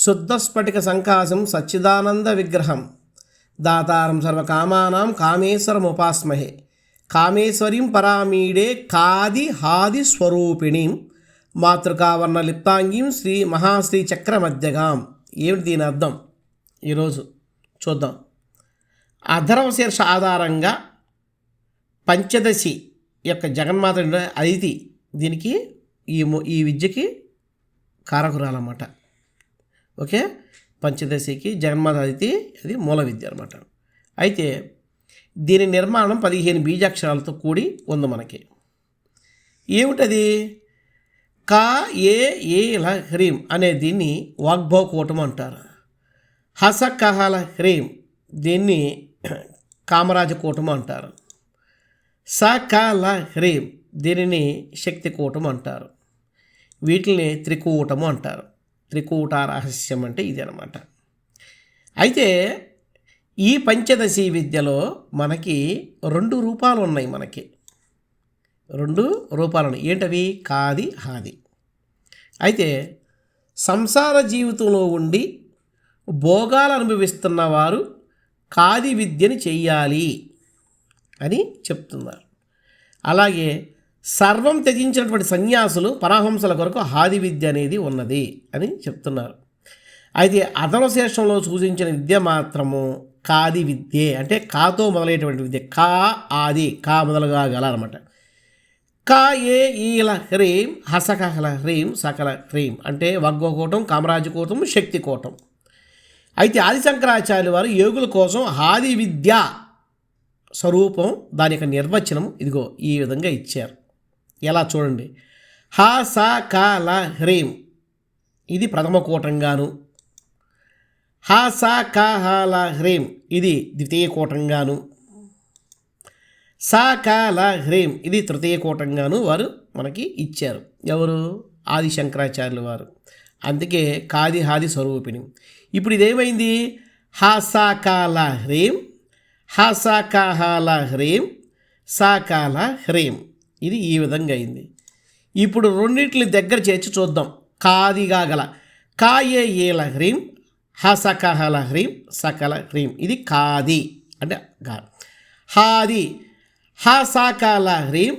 శుద్ధస్ఫటిక సంకాశం సచ్చిదానంద విగ్రహం. దాతారం సర్వకామానాం కామేశ్వరముపాస్మహే కామేశ్వరీం పరామీడే కాది హాది స్వరూపిణీం. మాతృకావర్ణ లిప్తాంగీం శ్రీ మహాశ్రీ చక్రమధ్యగాం ఏమిటి దీని అర్థం? ఈరోజు చూద్దాం. అధర్వశీర్ష ఆధారంగా పంచదశి యొక్క జగన్మాత అదితి దీనికి ఈ ము- ఈ విద్యకి కారకురాలన్నమాట. ఓకే? పంచదశికి జగన్మాత అది మూల విద్య అనమాట అయితే దీని నిర్మాణం పదిహేను బీజాక్షరాలతో కూడి ఉంది మనకి. ఏమిటది? కా ఏ ఏ ల హ్రీం అనే దీన్ని వాగ్భవకూటం అంటారు. హస కహల హ్రీం దీన్ని కామరాజకూటం అంటారు. స క ల హ్రీం దీనిని శక్తి కూటం అంటారు. వీటిని త్రికూటము అంటారు. త్రికూట రహస్యం అంటే ఇది అనమాట అయితే ఈ పంచదశి విద్యలో మనకి రెండు రూపాలు ఉన్నాయి మనకి. రెండు రూపాలు ఉన్నాయి. ఏంటవి? కాది హాది. అయితే సంసార జీవితంలో ఉండి భోగాలు అనుభవిస్తున్న వారు కాది విద్యని చెయ్యాలి అని చెప్తున్నారు. అలాగే సర్వం త్యజించినటువంటి సన్యాసులు పరాహంసల కొరకు హాది విద్య అనేది ఉన్నది అని చెప్తున్నారు. అయితే అధర్వశేషంలో సూచించిన విద్య మాత్రము కాది విద్యే. అంటే కాతో మొదలైనటువంటి విద్య. కా ఆది కా మొదలుగా గల అనమాట కా ఏ ఈల హ్రీం హసకహల హ్రీం సకల హ్రీం. అంటే వగ్గోకోటం కామరాజకోటం శక్తి కోటం. అయితే ఆది శంకరాచార్యుల వారు యోగుల కోసం హాది విద్య స్వరూపం దాని యొక్క నిర్వచనం ఇదిగో ఈ విధంగా ఇచ్చారు. ఎలా చూడండి? హ స క ల హ్రీం. ఇది ప్రథమ కూటంగాను. హ స క హ ల హ్రీం. ఇది ద్వితీయ కూటంగాను. స క ల హ్రీం. ఇది తృతీయ కూటంగాను వారు మనకి ఇచ్చారు. ఎవరు? ఆది శంకరాచార్యులు వారు. అందుకే కాది హాది స్వరూపిణి. ఇప్పుడు ఇదేమైంది? హా సా కాల ల హ్రీం. హా సా క ల హ్రీం. స కాల ల హ్రీం. ఇది ఈ విధంగా అయింది. ఇప్పుడు రెండింటిని దగ్గర చేర్చి చూద్దాం. కాదిగా గల కాయే ఏల హ్రీం హసకహల హ్రీం సకల హ్రీం. ఇది కాది అంటే గా హాది హసకల హ్రీం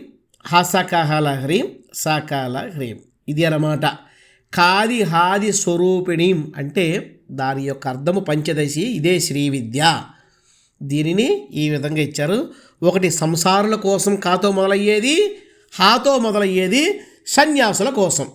హసకహల హ్రీం సకల హ్రీం. ఇది అన్నమాట. కాది హాది స్వరూపిణీం అంటే దాని యొక్క అర్థము పంచదశి ఇదే శ్రీ విద్య. దీనిని ఈ విధంగా ఇచ్చారు. ఒకటి సంసారుల కోసం కాతో మొదలయ్యేది హాతో మొదలయ్యేది సన్యాసుల కోసం.